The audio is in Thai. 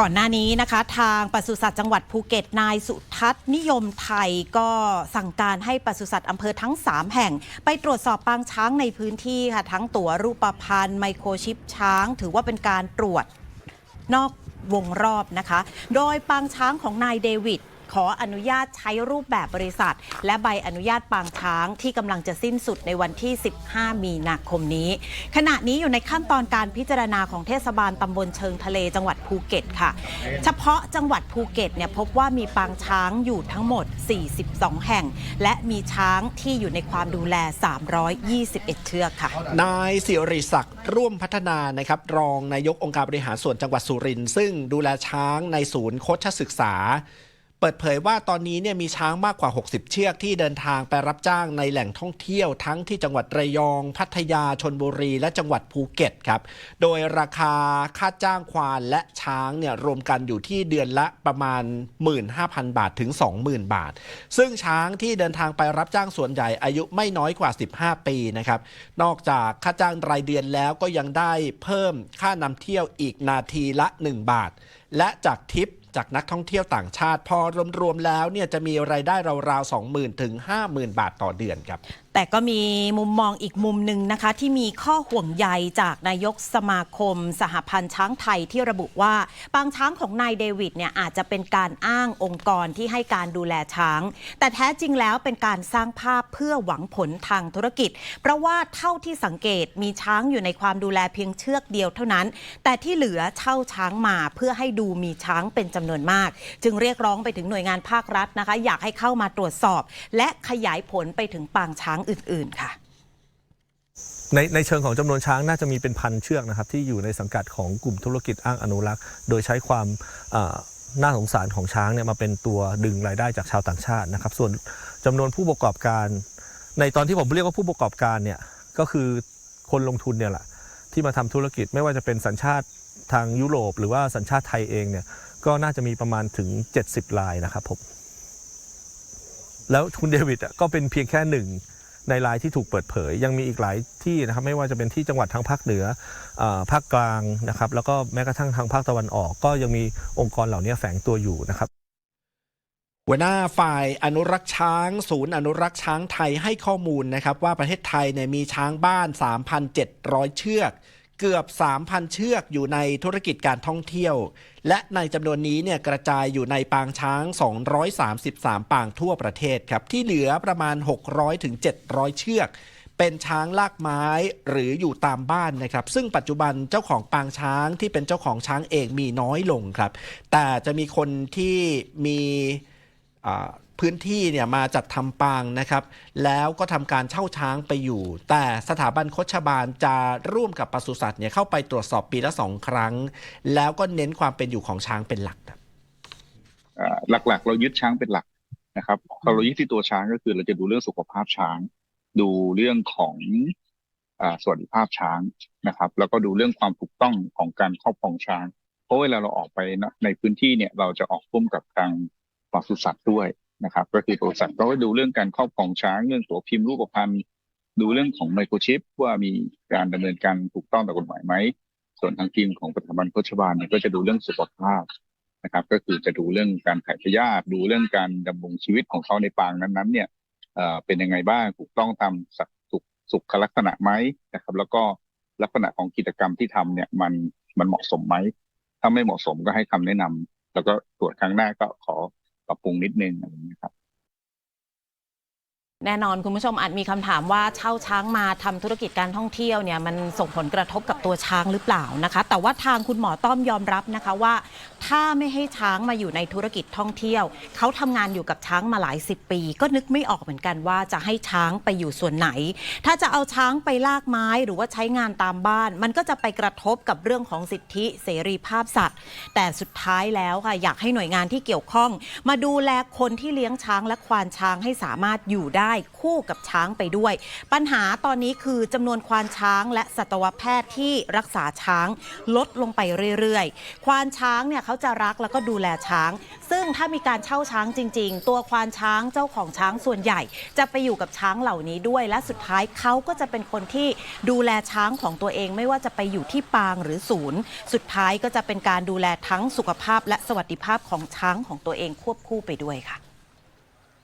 ก่อนหน้านี้นะคะทางปศุสัตว์จังหวัดภูเก็ตนายสุทัศน์นิยมไทยก็สั่งการให้ปศุสัตว์อำเภอทั้ง 3 แห่ง ไปตรวจสอบปางช้างในพื้นที่ค่ะ ทั้งตั๋วรูปพันธ์ไมโครชิปช้าง ถือว่าเป็นการตรวจนอกวงรอบนะคะ โดยปางช้างของนายเดวิด ขออนุญาตใช้รูปแบบบริษัท และใบอนุญาตปางช้างที่กำลังจะสิ้นสุดในวันที่ 15 มีนาคมนี้ ขณะนี้อยู่ในขั้นตอนการพิจารณาของเทศบาลตำบลเชิงทะเลจังหวัดภูเก็ตค่ะ เฉพาะจังหวัดภูเก็ตเนี่ยพบว่ามีปางช้างอยู่ทั้งหมด 42 แห่ง และมีช้างที่อยู่ในความดูแล 321 เชือกค่ะ นายสิริศักดิ์ร่วมพัฒนานะครับรองนายกองค์การบริหารส่วนจังหวัดสุรินทร์ซึ่งดูแลช้างในศูนย์โคชศึกษา ปิดเผยว่าตอนนี้เนี่ยมีช้างมากกว่า 60 เชือกที่เดินทางไปรับจ้างในแหล่งท่องเที่ยวทั้งที่จังหวัดระยอง พัทยาชนบุรี และจังหวัดภูเก็ตครับ โดยราคาค่าจ้างควานและช้างเนี่ยรวมกันอยู่ที่เดือนละประมาณ 15,000 บาทถึง 20,000 บาท ซึ่งช้างที่เดินทางไปรับจ้างส่วนใหญ่อายุไม่น้อยกว่า 15 ปีนะครับ นอกจากค่าจ้างรายเดือนแล้วก็ยังได้เพิ่มค่านำเที่ยวอีกนาทีละ 1 บาท และจากทิปจากนักท่องเที่ยวต่างชาติ พอรวมๆแล้วเนี่ยจะมีรายได้ราวๆ 20,000 ถึง 50,000 บาทต่อเดือนครับ แต่ก็มีมุมมองอีกมุมหนึ่งนะคะ ที่มีข้อห่วงใยจากนายกสมาคม สหพันธ์ช้างไทยที่ระบุว่า ปางช้างของนายเดวิดเนี่ยอาจจะเป็นการอ้างองค์กรที่ให้การดูแลช้าง แต่แท้จริงแล้วเป็นการสร้างภาพเพื่อหวังผลทางธุรกิจ เพราะว่าเท่าที่สังเกตมีช้างอยู่ในความดูแลเพียงเชือกเดียวเท่านั้น แต่ที่เหลือเช่าช้างมาเพื่อให้ดูมีช้างเป็นจำนวนมาก จึงเรียกร้องไปถึงหน่วยงานภาครัฐนะคะ อยากให้เข้ามาตรวจสอบ และขยายผลไปถึงปางช้างอื่น ๆ ค่ะในในเชิงของจำนวนช้างน่าจะมีเป็นพันเชือกนะครับที่อยู่ในสังกัดของกลุ่มธุรกิจอ้างอนุรักษ์ โดยใช้ความน่าสงสารของช้างเนี่ยมาเป็นตัวดึงรายได้จากชาวต่างชาตินะครับ ส่วนจำนวนผู้ประกอบการ ในตอนที่ผมเรียกว่าผู้ประกอบการเนี่ยก็คือคนลงทุนเนี่ยแหละที่มาทำธุรกิจไม่ว่าจะเป็นสัญชาติทางยุโรป หรือว่าสัญชาติไทยเองเนี่ยก็น่าจะมีประมาณถึง 70รายนะครับผมแล้วคุณเดวิดก็เป็นเพียงแค่หนึ่ง ในรายที่ถูกเปิดเผย ยังมีอีกหลายที่นะครับไม่ว่าจะเป็นที่จังหวัดทางภาคเหนืออภาคกลางนะครับแล้วก็แม้กระทั่งทางภาคตะวันออก ก็ยังมีองค์กรเหล่านี้แฝงตัวอยู่นะครับหัวหน้าฝ่ายอนุรักษ์ช้าง ศูนย์อนุรักษ์ช้างไทยให้ข้อมูลนะครับว่าประเทศไทยเนี่ยมีช้างบ้าน 3,700 เชือก เกือบ 3,000 เชือกอยู่ในธุรกิจการท่องเที่ยว และในจำนวนนี้เนี่ยกระจายอยู่ในปางช้าง 233 ปางทั่วประเทศครับ ที่เหลือประมาณ600ถึงเชือก เป็นช้างลากไม้หรืออยู่ตามบ้านนะครับ ซึ่งปัจจุบันเจ้าของปางช้างที่เป็นเจ้าของช้างเองมีน้อยลงครับ แต่จะมีคนที่มี พื้นที่เนี่ยมาจัดทำปางนะครับ แล้วก็ทำการเช่าช้างไปอยู่ แต่สถาบันโคชบาลจะร่วมกับปศุสัตว์เนี่ยเข้าไปตรวจสอบปีละสองครั้ง แล้วก็เน้นความเป็นอยู่ของช้างเป็นหลักครับหลักๆ เรายึดช้างเป็นหลักนะครับเรายึดที่ตัวช้างก็คือ เราจะดูเรื่องสุขภาพช้าง ดูเรื่องของอ่าสวัสดิภาพช้างนะครับ แล้วก็ดูเรื่องความถูกต้องของการครอบครองช้าง เพราะเวลาเราออกไปในพื้นที่เนี่ยเราจะออกร่วมกับทาง ปศุสัตว์ด้วยนะครับก็คือปศุสัตว์ก็ดูเรื่องการครอบครองช้างเรื่องตัวพิมพ์รูปพรรณดูเรื่องของไมโครชิปว่ามีการดำเนินการถูกต้องตามกฎหมายไหมส่วนทางทีมของสถาบันโฆษบาลเนี่ยก็จะดูเรื่องสุขภาพนะครับ ก็คือจะดูเรื่องการถ่ายพยาธิดูเรื่องการดำรงชีวิตของเขาในปางนั้นๆ เนี่ยเอ่อเป็นยังไงบ้างถูกต้องตามสุขสุขลักษณะไหมนะครับ แล้วก็ลักษณะของกิจกรรมที่ทำเนี่ยมันมันเหมาะสมไหมถ้าไม่เหมาะสมก็ให้คำแนะนำแล้วก็ตรวจครั้งหน้าก็ขอ ปรับปรุงนิดนึงอะไรอย่างนี้ครับ แน่นอนคุณผู้ชมอาจมีคำถามว่าเช่าช้างมาทำธุรกิจการท่องเที่ยวเนี่ยมันส่งผลกระทบกับตัวช้างหรือเปล่านะคะ แต่ว่าทางคุณหมอต้อมยอมรับนะคะว่า ถ้าไม่ให้ช้างมาอยู่ในธุรกิจท่องเที่ยว เขาทำงานอยู่กับช้างมาหลายสิบปี ก็นึกไม่ออกเหมือนกันว่าจะให้ช้างไปอยู่ส่วนไหน ถ้าจะเอาช้างไปลากไม้หรือว่าใช้งานตามบ้าน มันก็จะไปกระทบกับเรื่องของสิทธิเสรีภาพสัตว์ แต่สุดท้ายแล้วค่ะอยากให้หน่วยงานที่เกี่ยวข้อง มาดูแลคนที่เลี้ยงช้างและควานช้างให้สามารถอยู่ได้คู่กับช้างไปด้วย ปัญหาตอนนี้คือจำนวนควานช้างและสัตวแพทย์ที่รักษาช้างลดลงไปเรื่อยๆ ควานช้างเนี่ยเขาจะรักแล้วก็ดูแลช้าง ซึ่งถ้ามีการเช่าช้างจริง ๆ ตัวควานช้างเจ้าของช้างส่วนใหญ่ จะไปอยู่กับช้างเหล่านี้ด้วย และสุดท้ายเขาก็จะเป็นคนที่ดูแลช้างของตัวเองไม่ว่าจะไปอยู่ที่ปางหรือศูนย์ สุดท้ายก็จะเป็นการดูแลทั้งสุขภาพและสวัสดิภาพของช้างของตัวเองควบคู่ไปด้วยค่ะ